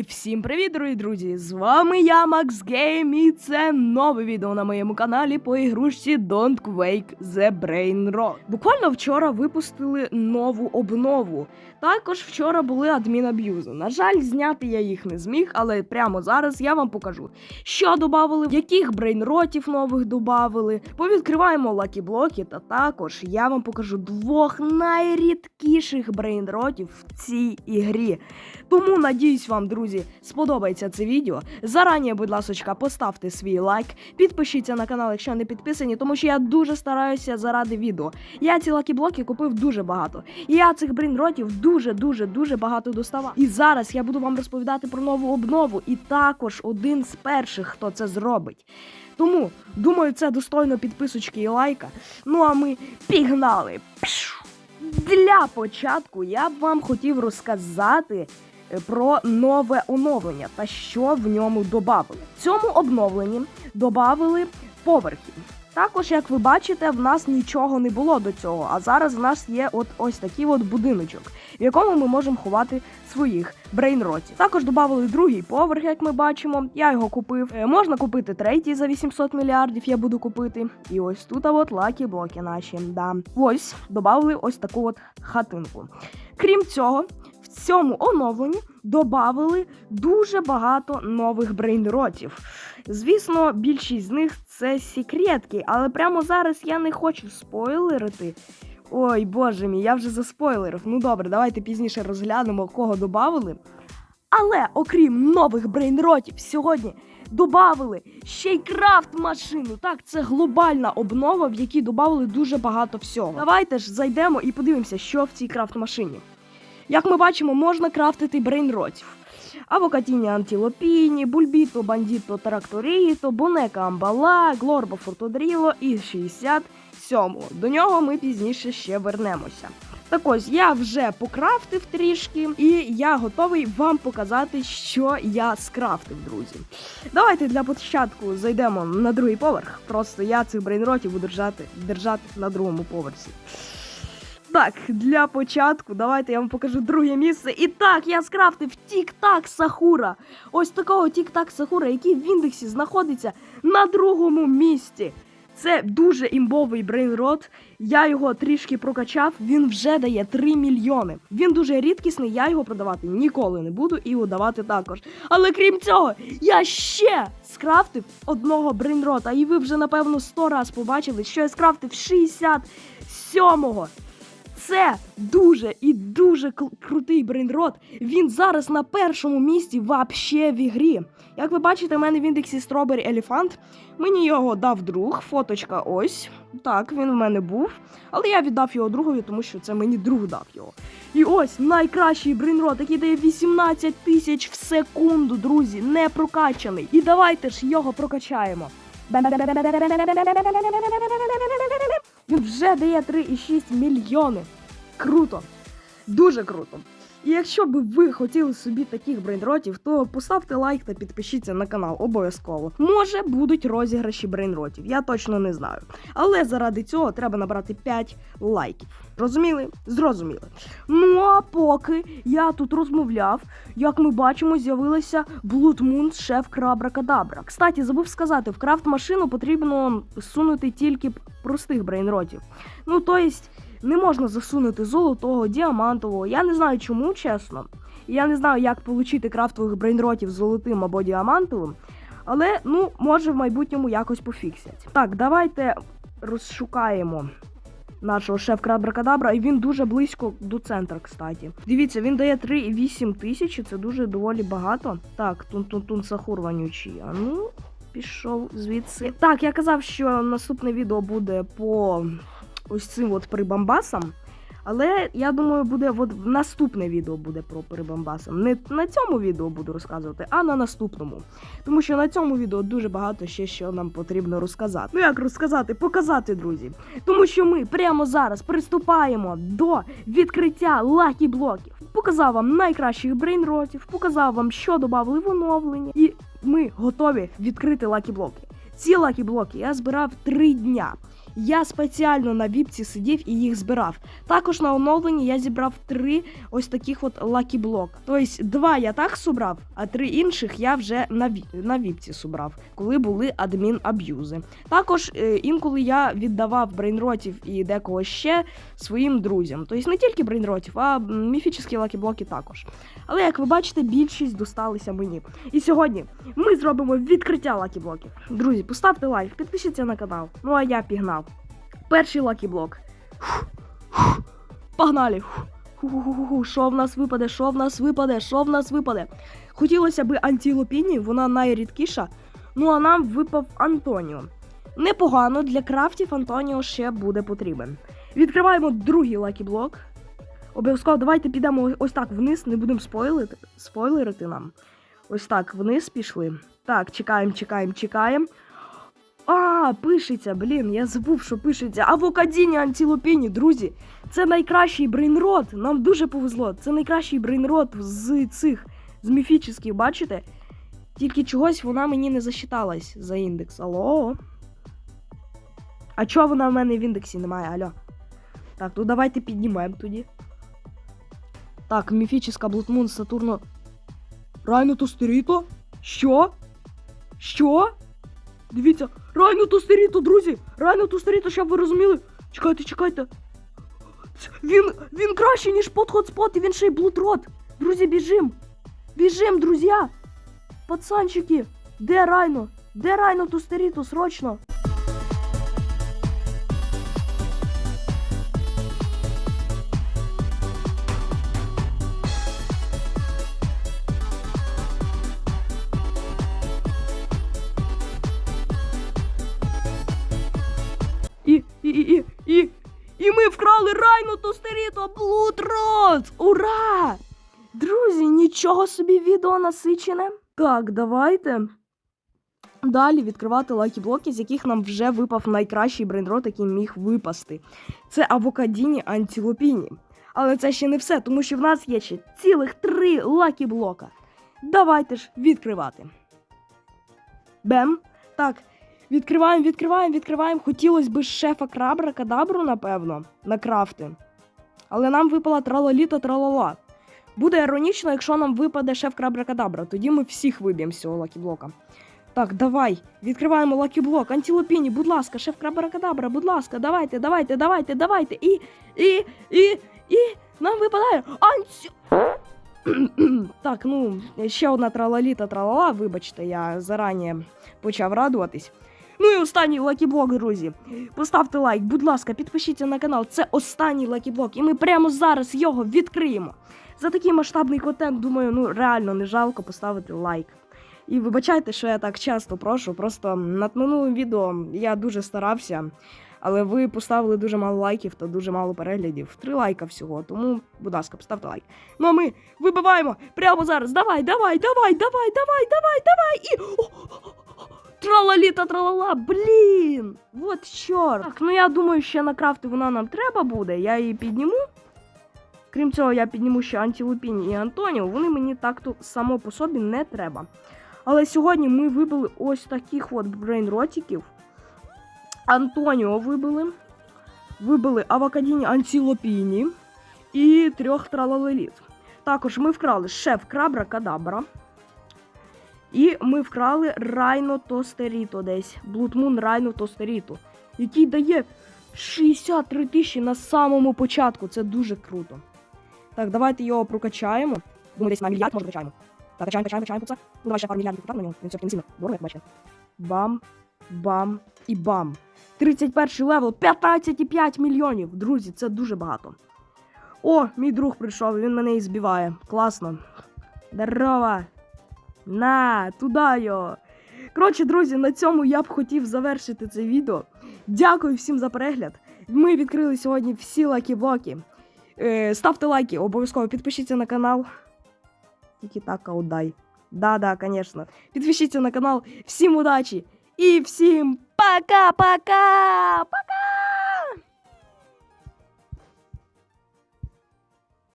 Всім привіт, дорогі друзі! З вами я, Макс Гейм, і це нове відео на моєму каналі по ігрушці Don't Quake The Brain Rot. Буквально вчора випустили нову обнову. Також вчора були адмінаб'юзи. На жаль, зняти я їх не зміг, але прямо зараз я вам покажу, що додавали, яких брейнротів нових додавали. Повідкриваємо лакі-блоки, та також я вам покажу двох найрідкіших брейнротів в цій ігрі. Тому надіюсь вам, друзі, сподобається це відео. Зарані, будь ласка, поставте свій лайк, підпишіться на канал, якщо не підписані, тому що я дуже стараюся заради відео. Я ці лакі-блоки купив дуже багато. І я цих брейнротів дуже, дуже, багато доставав. І зараз я буду вам розповідати про нову обнову, і також один з перших, хто це зробить. Тому думаю, це достойно підписочки і лайка. Ну а ми пігнали. Для початку я б вам хотів розказати про нове оновлення та що в ньому додали. В цьому обновленні додали поверхи. Також, як ви бачите, в нас нічого не було до цього. А зараз в нас є от ось такий от будиночок, в якому ми можемо ховати своїх брейнротів. Також додали другий поверх, як ми бачимо. Я його купив. Е, можна купити третій за 800 мільярдів. Я буду купити. І ось тут а от лакі блоки наші. Да. Ось додали ось таку от хатинку. Крім цього, цьому оновленні додали дуже багато нових брейнротів. Звісно, більшість з них це секретки, але прямо зараз я не хочу спойлерити. Ой, боже мій, я вже заспойлерив. Ну добре, давайте пізніше розглянемо, кого додали. Але окрім нових брейнротів, сьогодні додали ще й крафт машину. Так, це глобальна обнова, в якій додали дуже багато всього. Давайте ж зайдемо і подивимося, що в цій крафт машині. Як ми бачимо, можна крафтити брейнротів. Авокатіні антілопіні, бульбіто, бандіто, тракторіто, бонека амбала, глорбо фортодріло і 67. До нього ми пізніше ще вернемося. Так ось я вже покрафтив трішки, і я готовий вам показати, що я скрафтив, друзі. Давайте для початку зайдемо на другий поверх. Просто я цих брейнротів буду держати, держати на другому поверсі. Так, для початку давайте я вам покажу друге місце. І так, я скрафтив Тік-Так Сахура. Ось такого Тік-Так Сахура, який в індексі знаходиться на другому місці. Це дуже імбовий брейнрот. Я його трішки прокачав, він вже дає 3 мільйони. Він дуже рідкісний, я його продавати ніколи не буду і видавати також. Але крім цього, я ще скрафтив одного брейнрота. І ви вже, напевно, 100 раз побачили, що я скрафтив 67-го. Це дуже і дуже крутий брейнрот. Він зараз на першому місці вообще в ігрі. Як ви бачите, в мене в індексі Strawberry Elephant. Мені його дав друг, фоточка ось. Так, він в мене був. Але я віддав його другові, тому що це мені друг дав його. І ось найкращий брейнрот, який дає 18 тисяч в секунду, друзі, не прокачаний. І давайте ж його прокачаємо. Він вже дає 3,6 мільйони. Круто. Дуже круто. І якщо би ви хотіли собі таких брейнротів, то поставте лайк та підпишіться на канал обов'язково. Може будуть розіграші брейнротів, я точно не знаю. Але заради цього треба набрати 5 лайків. Розуміли? Зрозуміли. Ну а поки я тут розмовляв, як ми бачимо, з'явилася Moon шеф Крабракадабра. Кстати, забув сказати, в крафт машину потрібно сунути тільки простих брейнротів. Ну, то єсть, не можна засунути золотого, діамантового. Я не знаю чому, чесно. Я не знаю, як отримати крафтових брейнротів золотим або діамантовим. Але ну, може в майбутньому якось пофіксять. Так, давайте розшукаємо нашого шеф-крабракадабра, і він дуже близько до центра, кстати. Дивіться, він дає 3,8 тисячі, це дуже доволі багато. Так, тун-тун-тун сахур вонючий. А ну, пішов звідси. Так, я казав, що наступне відео буде по ось цим от прибамбасам. Але я думаю, буде от наступне відео буде про прибамбасам. Не на цьому відео буду розказувати, а на наступному. Тому що на цьому відео дуже багато ще що нам потрібно розказати. Ну як розказати, показати, друзі. Тому що ми прямо зараз приступаємо до відкриття лакі блоків. Показав вам найкращих брейнротів, показав вам, що додали в оновлення, і ми готові відкрити лакі блоки. Ці лакі блоки я збирав три дня. Я спеціально на віпці сидів і їх збирав. Також на оновленні я зібрав три ось таких от лакі блок. Тобто два я так собрав, а три інших я вже на, ві- на віпці собрав, коли були адмін аб'юзи. Також е, інколи я віддавав брейнротів і декого ще своїм друзям. Тобто не тільки брейнротів, а міфічні лакі-блоки також. Але як ви бачите, більшість досталися мені. І сьогодні ми зробимо відкриття лакі-блоків. Друзі, поставте лайк, підпишіться на канал. Ну а я пігнав. Перший лакі-блок. Погнали! Що в нас випаде? Що в нас випаде? Що в нас випаде? Хотілося б антилопіні, вона найрідкіша. Ну а нам випав Антоніо. Непогано для крафтів Антоніо ще буде потрібен. Відкриваємо другий лакі-блок. Обов'язково давайте підемо ось так вниз, не будемо спойлерити, спойлерити нам. Ось так вниз пішли. Так, чекаємо, чекаємо, чекаємо. А, пишеться, блін, я забув, що пишеться. Авокадіні антилопіні, друзі. Це найкращий брейнрот. Нам дуже повезло. Це найкращий брейнрот з цих, з міфічних, бачите? Тільки чогось вона мені не засчиталась за індекс. Алло. А чого вона в мене в індексі немає, алло? Так, ну давайте піднімемо тоді. Так, міфічна Блутмун Сатурно. Райно Тостеріто? Що? Що? Дивіться, Райно сторіту, друзі! Райно Тостеріто, щоб ви розуміли. Чекайте, чекайте. Він, він кращий, ніж подхотспот, і він ще й блудрот. Друзі, біжим. Біжим, друзі. Пацанчики, де Райно? Де Райно Тостеріто, срочно? Нічого собі відео насичене. Так, давайте. Далі відкривати лакі-блоки, з яких нам вже випав найкращий брейнрот, який міг випасти. Це авокадіні антилопіні. Але це ще не все, тому що в нас є ще цілих три лакі-блока. Давайте ж відкривати. Бем. Так, Відкриваємо, відкриваємо, відкриваємо. Хотілося б шефа крабра кадабру, напевно, на крафти. Але нам випала тралаліта тралала. Буде іронічно, якщо нам випаде шеф крабра кадабра. Тоді ми всіх виб'ємо з цього лакіблока. Так, давай. Відкриваємо лакіблок. Антилопіні, будь ласка, шеф крабра кадабра, будь ласка, давайте, давайте, давайте, давайте. І. І. І. І. Нам випадає. Анті. так, ну, ще одна тралаліта тралала, вибачте, я зарані почав радуватись. Ну і останній лакіблок, друзі. Поставте лайк, будь ласка, підпишіться на канал. Це останній лакіблок, і ми прямо зараз його відкриємо. За такий масштабний контент, думаю, ну реально не жалко поставити лайк. І вибачайте, що я так часто прошу. Просто над минулим відео я дуже старався, але ви поставили дуже мало лайків та дуже мало переглядів. Три лайка всього. Тому, будь ласка, поставте лайк. Ну а ми вибиваємо прямо зараз. Давай, давай, давай, давай, давай, давай, давай. І. Тралаліта тралала, блін! Вот чорт. Так, ну я думаю, ще на крафти вона нам треба буде. Я її підніму. Крім цього, я підніму ще антилупіні і Антоніо. Вони мені так-то само по собі не треба. Але сьогодні ми вибили ось таких от брейнротиків. Антоніо вибили. Вибили авокадіні антилопіні і трьох тралалеліт. Також ми вкрали шеф крабра кадабра. І ми вкрали Райно Тостеріто десь. Блудмун Райно Тостеріто, який дає 63 тисячі на самому початку. Це дуже круто. Так, давайте його прокачаємо. Думаю, десь на мільярд може качаємо. Так, качаємо, качаємо, качаємо це. Ну, давай ще пару мільярдів потратимо на нього. Він все-таки не сильно дорого, як бачите. Бам, бам і бам. 31 левел, 15,5 мільйонів. Друзі, це дуже багато. О, мій друг прийшов, він мене і збиває. Класно. Здорово! На, туди його. Коротше, друзі, на цьому я б хотів завершити це відео. Дякую всім за перегляд. Ми відкрили сьогодні всі лакі-блоки. Е, ставте лайки, обов'язково підпишіться на канал. Тільки так удай. Да-да, звісно. Підпишіться на канал. Всім удачі і всім пока-пока! Пока!